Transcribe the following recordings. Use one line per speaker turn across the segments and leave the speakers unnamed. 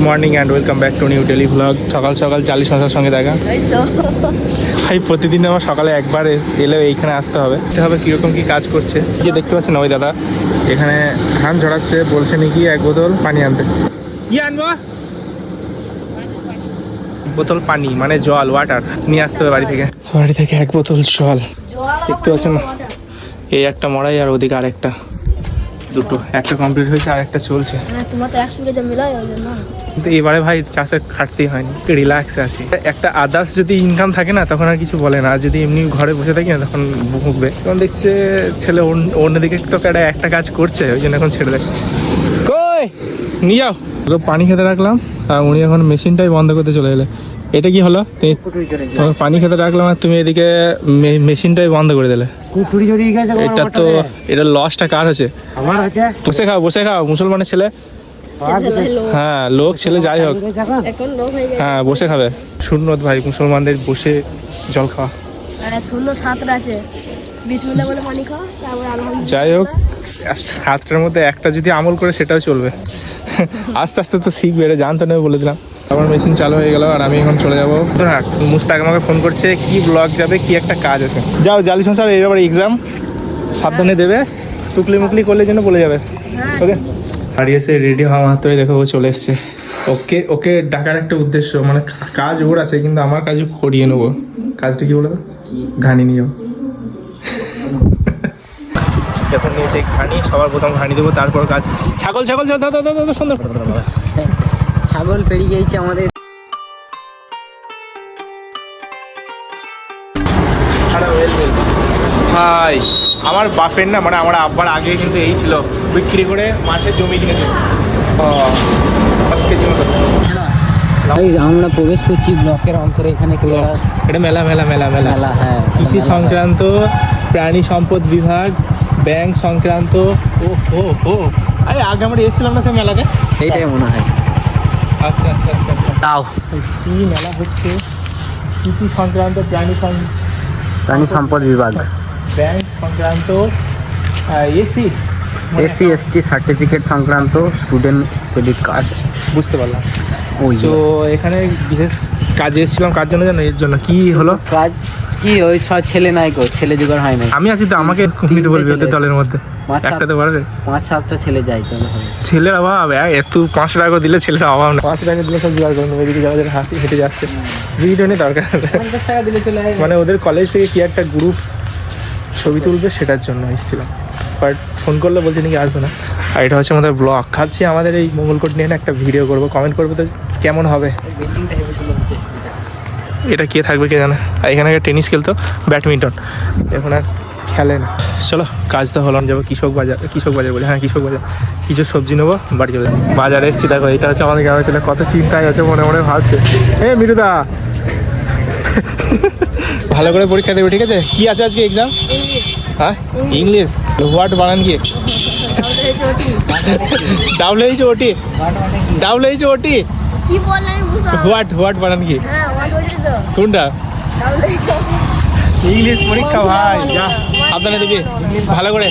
Morning and welcome back to new daily vlog সকাল সকাল চালিশ হাজার সঙ্গে দেখা। ভাই, প্রতিদিন আমার সকালে একবার এ- এলেও এইখানে আসতে হবে। দেখতে হবে কীরকম কী কাজ করছে। যে দেখতে পাচ্ছেন ওই দাদা, এখানে ধান ঝরাচ্ছে বলছে নাকি এক বোতল পানি আনতে। কি আনব? বোতল পানি মানে জল ওয়াটার নিয়ে আসতে হবে বাড়ি থেকে। বাড়ি থেকে এক বোতল জল। দেখতে পাচ্ছেন, এই একটা মরাই আর ওদিকে আরেকটা। দুটো একটা কমপ্লিট হয়েছে আর একটা চলছে।
হ্যাঁ তোমার তো একসঙ্গে মিলাই
কিন্তু এবারে ভাই চাষে খাটতেই হয়নি রিল্যাক্সে আছি। একটা আদার্স যদি ইনকাম থাকে না তখন আর কিছু বলে না। আর যদি এমনি ঘরে বসে থাকি না তখন ভুগবে তখন দেখছে ছেলে অন্য- অন্যদিকে তো একটা একটা কাজ করছে ওই জন্য এখন ছেড়ে কই? নিয়ে যাও। পানি খেতে রাখলাম আর উনি এখন মেশিনটাই বন্ধ করতে চলে এলে। এটা কি হলো? পানি খেতে রাখলাম আর তুমি এদিকে মে- মেশিনটাই বন্ধ করে দিলে। এটা তো। এটা লসটা কার হচ্ছে
আছে
বসে খাও বসে খাও মুসলমানের ছেলে। হ্যাঁ লোক ছেলে যাই হোক।
এখন লোক হয়ে
হ্যাঁ বসে খাবে। শূন্য ভাই মুসলমানদের বসে জল খাওয়া।
আর শূন্য সাতটা আছে। বিসমিল্লাহ বলে পানি খাও তারপরে আলহামদুলিল্লাহ।
যাই হোক সাতটার মধ্যে একটা যদি আমল করে সেটাও চলবে। আস্তে আস্তে তো শিখবে এটা জানতো না বলে দিলাম। আমার মেশিন চালু হয়ে গেল আর আমি এখন চলে যাব। হ্যাঁ মুস্তাক আমাকে ফোন করছে কি ব্লগ যাবে কি একটা কাজ আছে। যাও জালি সংসার এই ব্যাপারে এক্সাম সাবধানে দেবে। টুকলি মুকলি করলে যেন বলে যাবে।
হ্যাঁ।
ওকে বাড়ি এসে রেডি হওয়া মাত্রই দেখো ও চলে এসছে। ওকে ওকে ডাকার একটা উদ্দেশ্য মানে কাজ ওর আছে কিন্তু আমার কাজ করিয়ে নেব। কাজটা কি বলে ঘানি নিয়ে যাব যখন নিয়ে সেই ঘানি সবার প্রথম ঘানি দেবো তারপর কাজ। ছাগল ছাগল সুন্দর।
ছাগল পেরিয়ে গেছে আমাদের।
ভাই আমার বাপের না মানে আমার আব্বার আগে কিন্তু এই ছিল বিক্রি করে মাঠে জমি কিনেছে।
আমরা প্রবেশ করছি ব্লকের অন্তরে এখানে
এটা মেলা মেলা মেলা মেলা।
মেলা হ্যাঁ
কৃষি সংক্রান্ত প্রাণী সম্পদ বিভাগ ব্যাংক সংক্রান্ত ও হো হো আরে আগে আমরা এসেছিলাম না সে মেলাতে?
এইটাই মনে হয়।
আচ্ছা আচ্ছা আচ্ছা আচ্ছা।
তাও।
কি মেলা হচ্ছে। কৃষি সংক্রান্ত প্রাণী
প্রাণী সম্পদ বিভাগ।
ব্যাংক সংক্রান্ত এসি।
এসসি এসটি সার্টিফিকেট সংক্রান্ত স্টুডেন্ট ক্রেডিট কার্ড
বুঝতে পারলাম।
ওই
তো এখানে বিশেষ কাজে এসেছিলাম কার জন্য জানো? এর জন্য। কি হলো?
কাজ কি? ওই সব ছেলে নাই গো ছেলে জোগাড় হয় নাই।
আমি আছি তো আমাকে নিতে বলবি ওদের দলের মধ্যে। একটাতে পারবে?
পাঁচ সাতটা ছেলে যাই তো।
ছেলের অভাব এত পাঁচশো টাকা দিলে ছেলের অভাব না। পাঁচশো টাকা দিলে সব জোগাড় করুন এদিকে যারা যারা হাসি হেঁটে যাচ্ছে। ভিডিও নেই দরকার।
পঞ্চাশ টাকা দিলে চলে আসবে।
মানে ওদের কলেজ থেকে কি একটা গ্রুপ ছবি তুলবে সেটার জন্য এসেছিলাম। বাট ফোন করলে বলছে নাকি আসবে না। আর এটা হচ্ছে আমাদের ব্লগ খাচ্ছি আমাদের এই মঙ্গলকোট নিয়ে না একটা ভিডিও করব। কমেন্ট করব তো কেমন হবে? এটা কে থাকবে কে জানে। আর এখানে টেনিস খেলতো ব্যাডমিন্টন। এখন আর খেলে না। চলো কাজ তো হলো না। যাব কৃষক বাজার কৃষক বাজার বলে। হ্যাঁ কৃষক বাজার। কিছু সবজি নেব বাড়ি চলে বাজারে এসেছি দেখো এটা হচ্ছে আমাদের গ্রামের ছেলে। কত চিন্তায় আছে মনে মনে ভাবছে। হ্যাঁ মিরুদা ভালো করে পরীক্ষা দেবে ঠিক আছে? কি আছে আজকে এক্সাম হ্যাঁ? ইংলিশ হোয়াট বানান কি double H OT double H OT
কি বললাম আমি
হোয়াট হোয়াট বানান কি
হ্যাঁ
কোনটা? ইংলিশ পরীক্ষা ভাই যা সাবধানে দিবি ভালো করে।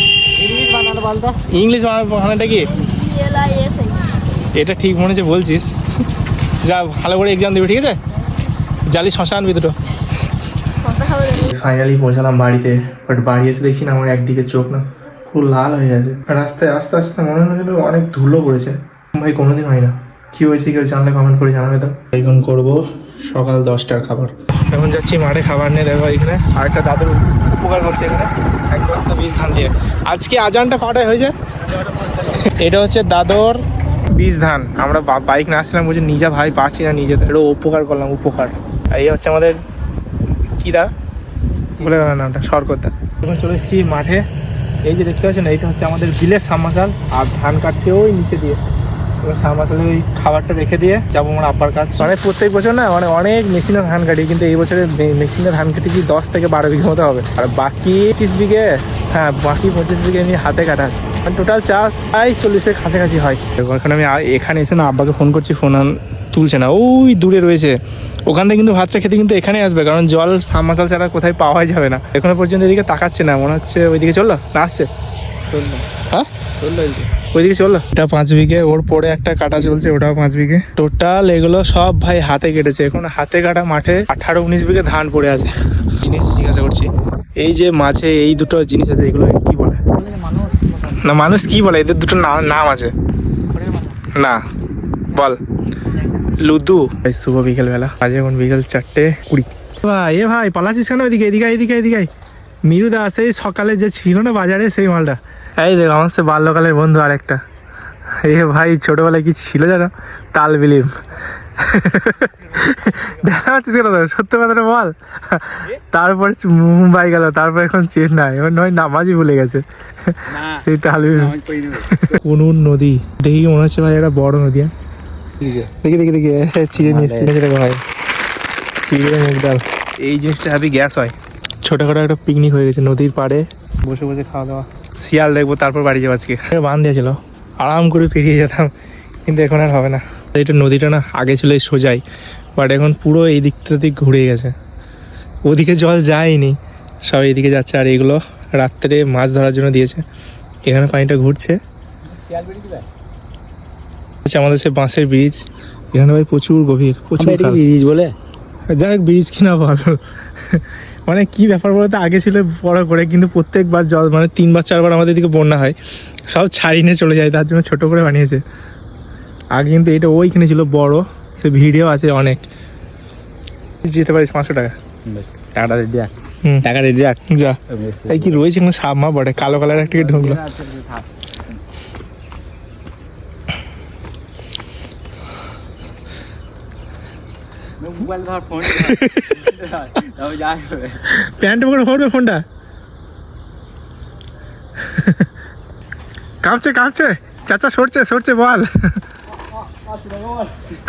ইংলিশ
বানানোটা কি? এটা ঠিক মনে হচ্ছে বলছিস। যা ভালো করে এক্সাম দিবি ঠিক আছে? জালি
কথা হবে
ফাইনালি পৌঁছালাম বাড়িতে বাট বাড়ি এসে দেখছি না আমার একদিকে চোখ না পুরো লাল হয়ে গেছে। রাস্তায় আস্তে আস্তে মনে হলো অনেক ধুলো পড়েছে। ভাই কোনোদিন হয় না। কি হয়েছে কেউ জানলে কমেন্ট করে জানাবে তো। এখন করব সকাল দশটার খাবার। এখন যাচ্ছি মাঠে খাবার নিয়ে দেখো এখানে আরেকটা দাদুর উপকার করছে এখানে। এক বস্তা বীজ ধান দিয়ে। আজকে আজানটা কটায় হয়েছে? এটা হচ্ছে দাদর বীজ ধান। আমরা বাইক না আসছিলাম বলছি নিজে ভাই পারছি না নিজে এটা উপকার করলাম উপকার। এই হচ্ছে আমাদের কি বলে গেল নামটা সরকতা এখন চলে এসেছি মাঠে। এই যে দেখতে পাচ্ছেন, এইটা হচ্ছে আমাদের বিলের সামাশাল আর ধান কাটছে ওই নিচে দিয়ে। এবার সামাশালে ওই খাবারটা রেখে দিয়ে যাব আমার আব্বার কাজ মানে প্রত্যেক বছর না মানে অনেক মেশিনে ধান কাটি, কিন্তু এই বছরে মেশিনে ধান কেটে কি দশ থেকে বারো বিঘে মতো হবে। আর বাকি পঁচিশ বিঘে হ্যাঁ বাকি পঁচিশ বিঘে এমনি হাতে কাটা। টোটাল চাষ প্রায় চল্লিশের কাছাকাছি হয়। এখন আমি এখানে এসে না আব্বাকে ফোন করছি ফোন তুলছে না। ওই দূরে রয়েছে। ওখান থেকে কিন্তু ভাতটা খেতে কিন্তু এখানে আসবে কারণ জল সাবমার্শাল ছাড়া কোথায় পাওয়াই যাবে না। এখনও পর্যন্ত এদিকে তাকাচ্ছে না মনে হচ্ছে ওইদিকে চলল? না আসছে? হ্যাঁ? ওইদিকে চলল? এটা পাঁচ বিঘে ওর পরে একটা কাটা চলছে ওটাও পাঁচ বিঘে। টোটাল এগুলো সব ভাই হাতে কেটেছে। এখন হাতে কাটা মাঠে আঠারো উনিশ বিঘে ধান পড়ে আছে। জিনিস জিজ্ঞাসা করছি এই যে মাঝে এই দুটো জিনিস আছে এগুলো কি বলে? না মানুষ কি বলে? এদের দুটো নাম আছে। না। বল লুদু এই শুভ বিকেল বেলা আজ এখন বিকেল চারটে কুড়ি। ভাই এ ভাই পালাচ্ছিস কেন এদিকে এদিকে এদিকে এদিকে মিরুদা সেই সকালে যে ছিল না বাজারে সেই মালটা। এই দেখ আমার সে বাল্যকালের বন্ধু আরেকটা। এ ভাই ছোটবেলায় কি ছিল জানো তাল বিলিম। দেখা যাচ্ছিস কেন তোর? সত্য কথাটা বল। তারপর মুম্বাই গেল তারপর এখন চেন্নাই। এবার নয় নামাজই ভুলে গেছে। সেই তাল বিলিম। কোন নদী। দেখি মনে হচ্ছে ভাই একটা বড় নদী হ্যাঁ? দেখি দেখি দেখি। চিড়ে নিয়ে এসছি দেখো ভাই চিড়ে মুগ ডাল। এই জিনিসটা হ্যাপি গ্যাস হয়। ছোটখাটো একটা পিকনিক হয়ে গেছে নদীর পাড়ে। বসে বসে খাওয়া দাওয়া। শিয়াল দেখব তারপর বাড়ি যাব আজকে। বান দিয়েছিল। আরাম করে পেরিয়ে যেতাম। কিন্তু এখন আর হবে না। এটা নদীটা না আগে ছিল এই সোজাই। বাট এখন পুরো এই দিকটা দিক ঘুরে গেছে। ওদিকে জল যায়নি। সব এইদিকে যাচ্ছে। আর এগুলো রাত্রে মাছ ধরার জন্য দিয়েছে। এখানে পানিটা ঘুরছে। আচ্ছা আমাদের সে বাঁশের ব্রিজ এখানে ভাই প্রচুর গভীর প্রচুর খাল।
বলে?
যাই হোক ব্রিজ কিনা ভালো মানে কি ব্যাপার বলতে আগে ছিল বড় করে কিন্তু প্রত্যেকবার জল মানে তিনবার চারবার আমাদের দিকে বন্যা হয়। সব ছাড়ি নিয়ে চলে যায় তার জন্য ছোট করে বানিয়েছে। আগে কিন্তু এটা ওইখানে ছিল বড় সে ভিডিও আছে অনেক। যেতে পারিস পাঁচশো টাকা।
টাকাটা রেডি রাখ টাকা রেডি রাখ
যা। এই কি রয়েছে কোনো সাপ মা বটে? কালো কালার একটা ঢুকলো।
মোবাইল ধর ফোন যাই
প্যান্ট পরে পড়বে ফোনটা? কাঁপছে কাঁপছে। চাচা সরছে সরছে বল।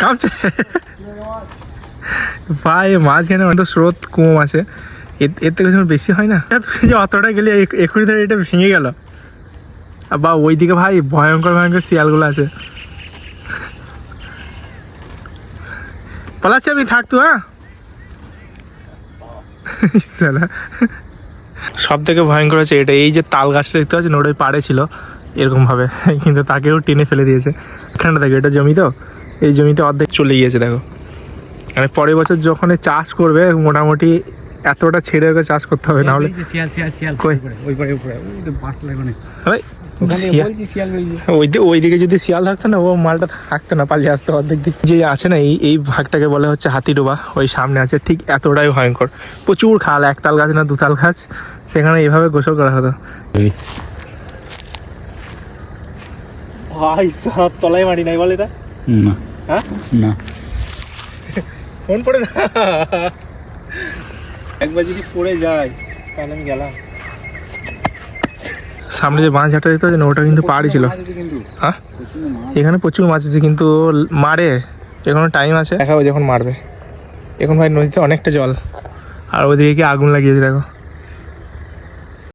কাঁপছে। ভাই, মাঝখানে অনেক স্রোত কম আছে। এর থেকে যখন বেশি হয় না, যে অতটা গেলে এক্ষুনি ধরে এটা ভেঙে গেল। বা ওইদিকে ভাই ভয়ঙ্কর ভয়ঙ্কর শিয়ালগুলো আছে। পালাচ্ছি আমি থাকতো হ্যাঁ? সব থেকে ভয়ঙ্কর হচ্ছে এটা এই যে তাল গাছটা দেখতে পাচ্ছেন ওটাই পাড়ে ছিল এরকম ভাবে কিন্তু তাকেও টেনে ফেলে দিয়েছে। এখানটা দেখো এটা জমি তো এই জমিটা অর্ধেক চলে গিয়েছে দেখো। মানে পরের বছর যখন চাষ করবে মোটামুটি এতটা ছেড়ে ওকে চাষ করতে হবে না হলে
শিয়াল শিয়াল শিয়াল
কই?
ওই পারে উপরে ওই তো বাস লাগানো
ওই
ওখানে
শিয়াল-
বলছি শিয়াল বেরিয়ে
ওই দি- ওই দিকে যদি শিয়াল থাকতো না ও মালটা থাকতো না পালিয়ে আসতো অর্ধেক দিক। যে আছে না এই এই ভাগটাকে বলে হচ্ছে হাতিডোবা ওই সামনে আছে ঠিক এতটাই ভয়ঙ্কর। প্রচুর খাল একতাল গাছ না দুতাল গাছ সেখানে এইভাবে গোসল করা হতো। ভাই সব তলায় মাটি নাই বল এটা?
না।
হ্যাঁ?
না।
ফোন পড়ে না। একবার যদি পড়ে যায় তাহলে আমি গেলাম। সামনে যে বাঁশ ঝাঁটা দেখতে পাচ্ছেন ওটা কিন্তু পাহাড়ি ছিল। হ্যাঁ? এখানে প্রচুর মাছ আছে, কিন্তু মারে, এখনও টাইম আছে। দেখাবো যখন মারবে। এখন ভাই নদীতে অনেকটা জল, আর ওদিকে কি আগুন লাগিয়েছে, দেখো।